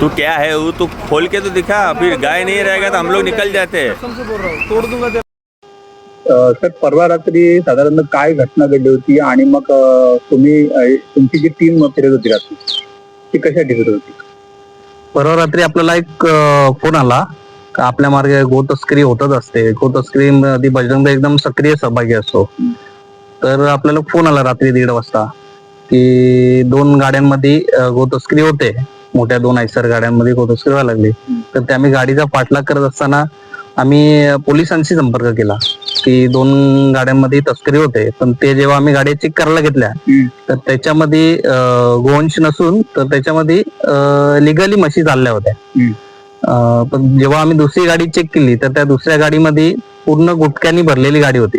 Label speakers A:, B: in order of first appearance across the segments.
A: तू क्या है? वो तू खोल के तो दिखा। फिर गाय नहीं रहेगा तो हम लोग निकल जाते
B: सर परवा रात्री साधारण काय घटना घडली होती आणि मग तुम्ही तुमची जी टीम फिरत होती रात्री ती कशा फिरत होती?
C: परवा रात्री आपल्याला एक फोन आला. का आपल्या मार्गे गोतस्करी होतच असते. गोतस्करी मध्ये बजरंग एकदम सक्रिय सहभागी असतो. तर आपल्याला फोन आला रात्री दीड वाजता की दोन गाड्यांमध्ये गोतस्करी होते. मोठ्या दोन आयसर गाड्यांमध्ये गोतस्करी व्हायला लागली. तर ते आम्ही गाडीचा पाठलाग करत असताना आम्ही पोलिसांशी संपर्क केला की दोन गाड्यांमध्ये तस्करी होते. पण ते जेव्हा आम्ही गाड्या चेक करायला घेतल्या. तर त्याच्यामध्ये गोवंश नसून तर त्याच्यामध्ये लिगली म्हशी चालल्या होत्या. पण जेव्हा आम्ही दुसरी गाडी चेक केली तर त्या दुसऱ्या गाडीमध्ये पूर्ण गुटख्यानी भरलेली गाडी होती.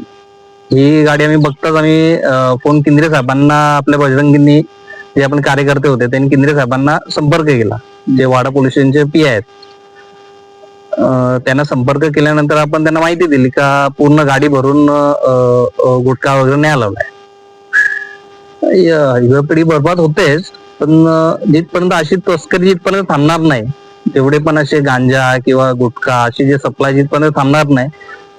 C: ही गाडी आम्ही बघताच आम्ही फोन केंद्रे साहेबांना आपल्या बजरंगींनी जे आपण कार्यकर्ते होते त्यांनी केंद्रे साहेबांना संपर्क केला. जे वाडा पोलीस स्टेशनचे पी आहेत. त्यांना संपर्क केल्यानंतर आपण त्यांना माहिती दिली का पूर्ण गाडी भरून गुटखा वगैरे नाही आलेला युवा पिढी बरबाद होतेच पण जिथपर्यंत अशी तस्करी जिथपर्यंत थांबणार नाही तेवढे पण असे गांजा किंवा गुटखा अशी जे सप्लाय जिथपर्यंत थांबणार नाही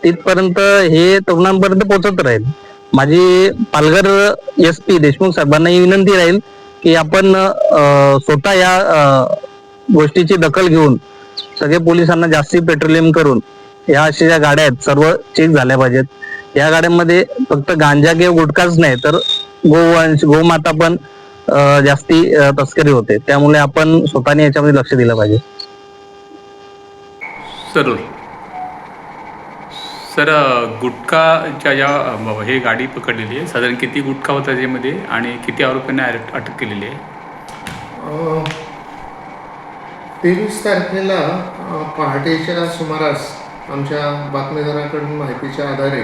C: तिथपर्यंत हे तरुणांपर्यंत पोहोचत राहील. माझी पालघर एस पी देशमुख साहेबांना ही विनंती राहील की आपण स्वतः या गोष्टीची दखल घेऊन सगळे पोलिसांना जास्ती पेट्रोलियम करून या अशा ज्या गाड्या आहेत सर्व चेक झाल्या पाहिजेत. या गाड्यांमध्ये फक्त गांजा किंवा गुटखाच नाही तर गोवंश गोमाता पण जास्ती तस्करी होते. त्यामुळे आपण स्वतःने याच्यामध्ये लक्ष दिलं पाहिजे.
D: जरूर सर गुटखाच्या ज्या हे गाडी पकडलेली आहे. साधारण किती गुटखा होता त्याच्यामध्ये आणि किती आरोपींना अरेस्ट अटक केलेली आहे?
E: तेवीस तारखेला पहाटेच्या सुमारास आमच्या बातमीदाराकडून माहितीच्या आधारे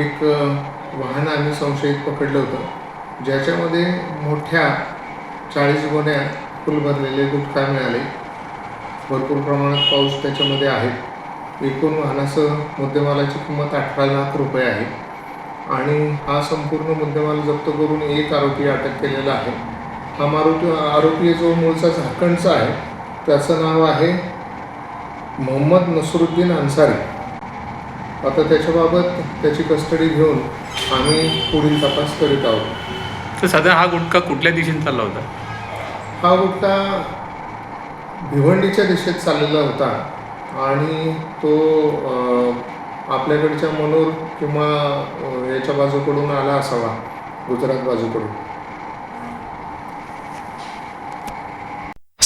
E: एक वाहन आम्ही संशयित पकडलं होतं. ज्याच्यामध्ये मोठ्या चाळीस गोण्या फुल भरलेले गुटखा मिळाले. भरपूर प्रमाणात पाऊस त्याच्यामध्ये आहे. एकूण वाहनासह मुद्देमालाची किंमत अठरा लाख रुपये आहे. आणि हा संपूर्ण मुद्देमाल जप्त करून एक आरोपी अटक केलेला आहे. हा मारुती आरोपी जो मूळचा झारखंडचा आहे त्याचं नाव आहे मोहम्मद नसरुद्दीन अन्सारी. आता त्याच्याबाबत त्याची कस्टडी घेऊन आम्ही पुढील तपास करीत आहोत.
D: तर साधारण हा गुटखा कुठल्या दिशेने चालला होता?
E: हा गुटखा भिवंडीच्या दिशेत चाललेला होता आणि तो आपल्याकडच्या मनोर किंवा याच्या बाजूकडून आला असावा गुजरात बाजूकडून.